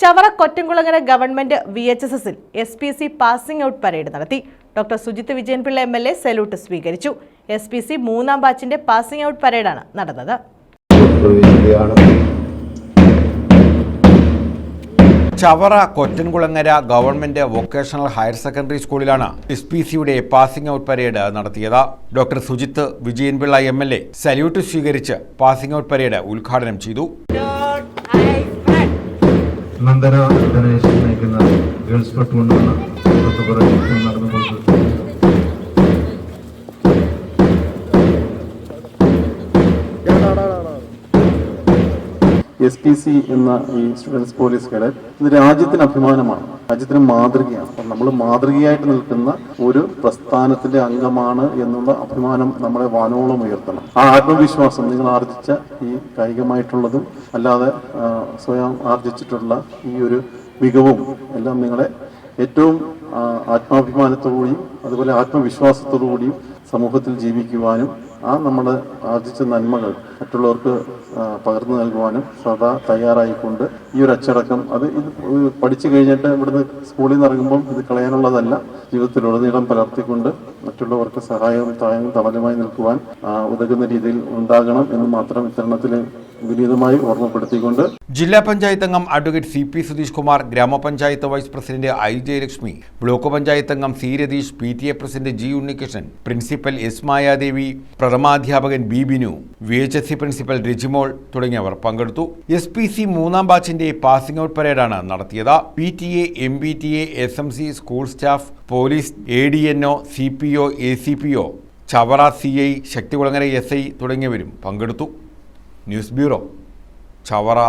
Chavara Kottamkulangara government V H S S S P C passing out parade നടത്തി. Doctor Sujith Vijayanpillai M L A salute സ്വീകരിച്ചു. S P C മൂന്നാം ബാച്ചിന്റെ passing out പരേഡാണ് നടന്നത്. Chavara Kottankulangara government vocational higher secondary സ്കൂളിലാണ് S P സിയുടെ passing out parade നടത്തിയത്. Doctor Sujith Vijayanpillai M L A salute സ്വീകരിച്ച് പാസിംഗ് ഔട്ട് പരേഡ് ഉദ്ഘാടനം ചെയ്തു. നന്ദന ഗണേശൻ നയിക്കുന്ന ഗേൾസ് തൊട്ട് പുറകിൽ നടന്നുകൊണ്ടിരിക്കുന്നത് എസ് പി സി എന്ന ഈ സ്റ്റുഡൻസ് പോലീസ് കേഡറ്റ് ഇത് രാജ്യത്തിന് അഭിമാനമാണ്. രാജ്യത്തിന് മാതൃകയാണ്. അപ്പം നമ്മൾ മാതൃകയായിട്ട് നിൽക്കുന്ന ഒരു പ്രസ്ഥാനത്തിന്റെ അംഗമാണ് എന്നുള്ള അഭിമാനം നമ്മളെ വാനോളം ഉയർത്തണം. ആ ആത്മവിശ്വാസം നിങ്ങൾ ആർജിച്ച ഈ കായികമായിട്ടുള്ളതും അല്ലാതെ സ്വയം ആർജിച്ചിട്ടുള്ള ഈ ഒരു മികവും എല്ലാം നിങ്ങളെ ഏറ്റവും ആത്മാഭിമാനത്തോടുകൂടിയും അതുപോലെ ആത്മവിശ്വാസത്തോടു കൂടിയും സമൂഹത്തിൽ ജീവിക്കുവാനും ആ നമ്മൾ ആർജിച്ച നന്മകൾ മറ്റുള്ളവർക്ക് പകർന്നു നൽകുവാനും സദാ തയ്യാറായിക്കൊണ്ട് ഈ ഒരു അച്ചടക്കം അത് ഇത് പഠിച്ചു കഴിഞ്ഞിട്ട് ഇവിടുന്ന് സ്കൂളിൽ നിന്ന് ഇറങ്ങുമ്പം ഇത് കളയാനുള്ളതല്ല. ജീവിതത്തിലുടനീളം പലർത്തിക്കൊണ്ട് മറ്റുള്ളവർക്ക് സഹായവും തായവും തവലമായി നിൽക്കുവാൻ ഉതകുന്ന രീതിയിൽ ഉണ്ടാകണം എന്ന് മാത്രം ഇത്തരണത്തിൽ വിനീതമായി ഓർമ്മപ്പെടുത്തിക്കൊണ്ട് ജില്ലാ പഞ്ചായത്ത് അംഗം advocate C P Sudheesh Kumar ഗ്രാമപഞ്ചായത്ത് vice president I Jayalakshmi block panchayat അംഗം C Ratheesh P T A president G Unnikrishnan principal S Mayadevi പ്രഥമാധ്യാപകൻ B Binu V H S C principal Rajimol തുടങ്ങിയവർ പങ്കെടുത്തു. എസ് പി സി മൂന്നാം ബാച്ചിന്റെ passing out പരേഡാണ് നടത്തിയത്. P T A M B T A S M C school staff police A D N O C P O A C P O Chavara C I Sakthikulangara S I തുടങ്ങിയവരും പങ്കെടുത്തു. News bureau Chavara.